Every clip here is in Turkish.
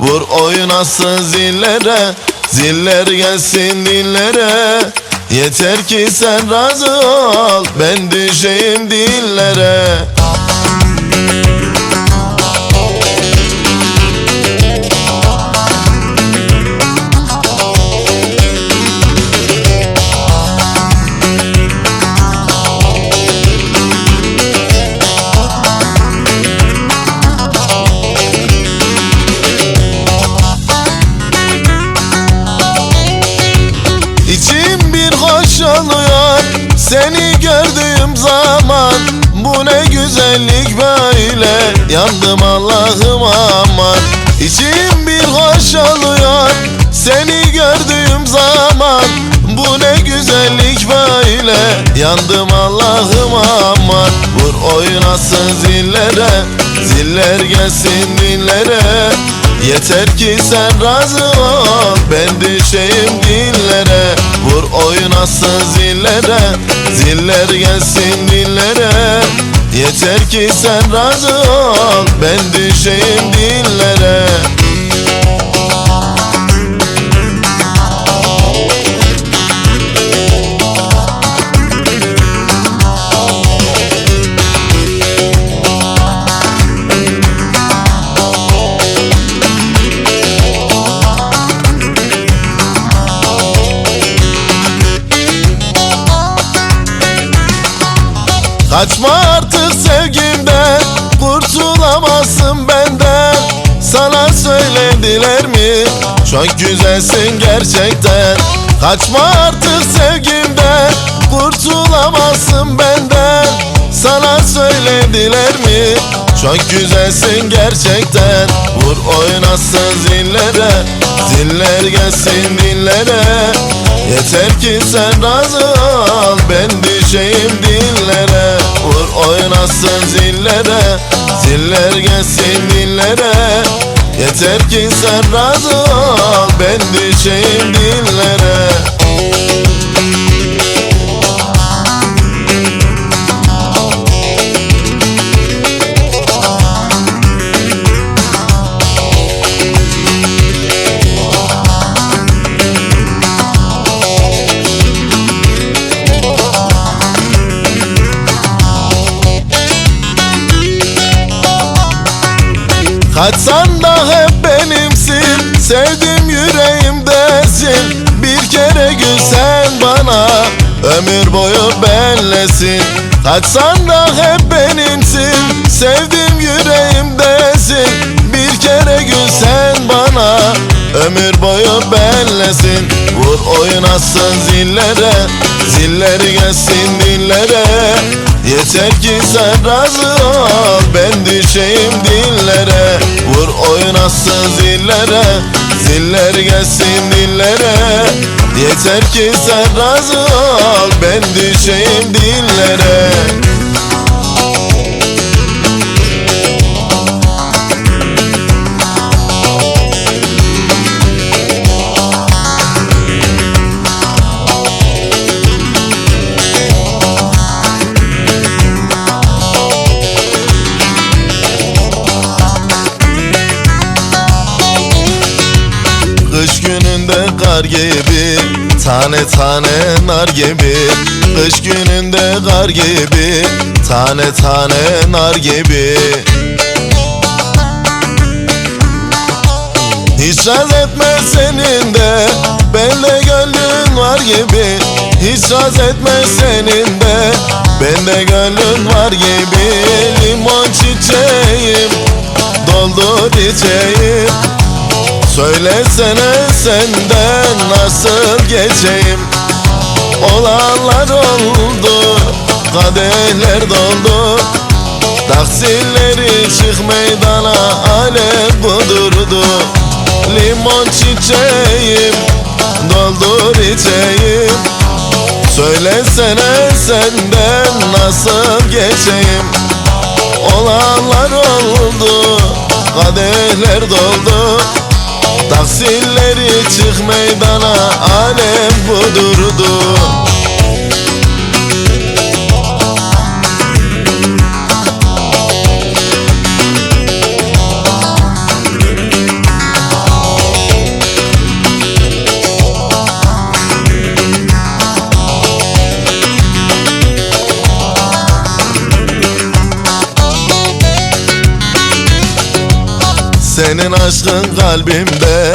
Vur oynasın zillere Ziller gelsin dillere. Yeter ki sen razı ol Ben düşeyim dillere gördüğüm zaman Bu ne güzellik böyle. Yandım Allah'ım aman İçim bir hoş oluyor. Seni gördüğüm zaman Bu ne güzellik böyle. Yandım Allah'ım aman Vur oynasın zillere. Ziller gelsin dillere Yeter ki sen razı ol Ben düşeyim dillere. Vur oynasın zillere Ziller gelsin dillere. Yeter ki sen razı ol. Ben düşeyim dillere Kaçma artık sevgimden Kurtulamazsın benden. Sana söylediler mi? Çok güzelsin gerçekten. Kaçma artık sevgimden Kurtulamazsın benden. Sana söylediler mi? Çok güzelsin gerçekten. Vur oynasın zillere Ziller gelsin dillere. Yeter ki sen razı ol Ben düşeyim dillere oynasın zillere Ziller gelsin dillere Yeter ki sen razı ol Ben düşeyim dillere Kaçsan da hep benimsin Sevdim yüreğimdesin Bir kere gülsen bana Ömür boyu benlesin Kaçsan da hep benimsin Sevdim yüreğimdesin Bir kere gülsen bana Ömür boyu benlesin Vur oynasın zillere Zilleri gelsin dillere. Yeter ki sen razı Ben düşeyim dillere. Vur oynasın zillere. Ziller gelsin dillere. Yeter ki sen razı ol Ben düşeyim dillere gününde kar gibi Tane tane nar gibi. Kış gününde kar gibi Tane tane nar gibi. Hiç raz etme senin de Bende gönlün var gibi. Hiç raz etme senin de Bende gönlün var gibi. Limon çiçeğim Doldur içeyim Söylesene senden nasıl geçeyim? Olanlar oldu Kadehler doldu. Taksirleri çık meydana Alem budurdu. Limon çiçeğim Doldur içeyim. Söylesene senden nasıl geçeyim? Olanlar oldu Kadehler doldu Taksirleri çık meydana Alem budurdu Senin aşkın kalbimde.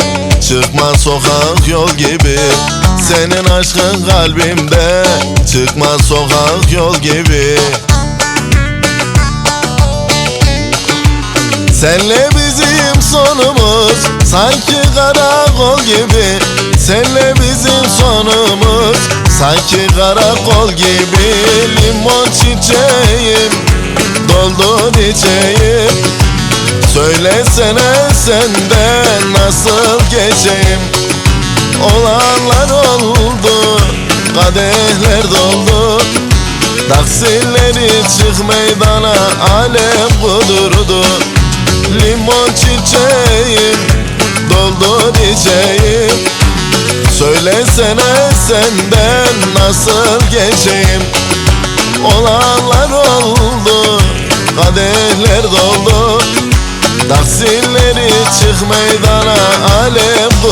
Çıkmaz sokak yol gibi. Senin aşkın kalbimde. Çıkmaz sokak yol gibi. Senle bizim sonumuz. Sanki karakol gibi. Senle bizim sonumuz. Sanki karakol gibi. Limon çiçeğim. Doldur içeyim Söylesene senden nasıl geçeyim? Olanlar oldu kadehler doldu. Taksileri çık meydana alem kudurdu. Limon çiçeğim doldur içeyim Söylesene senden nasıl geçeyim? Olanlar oldu kadehler doldu Taksileri çık meydana alem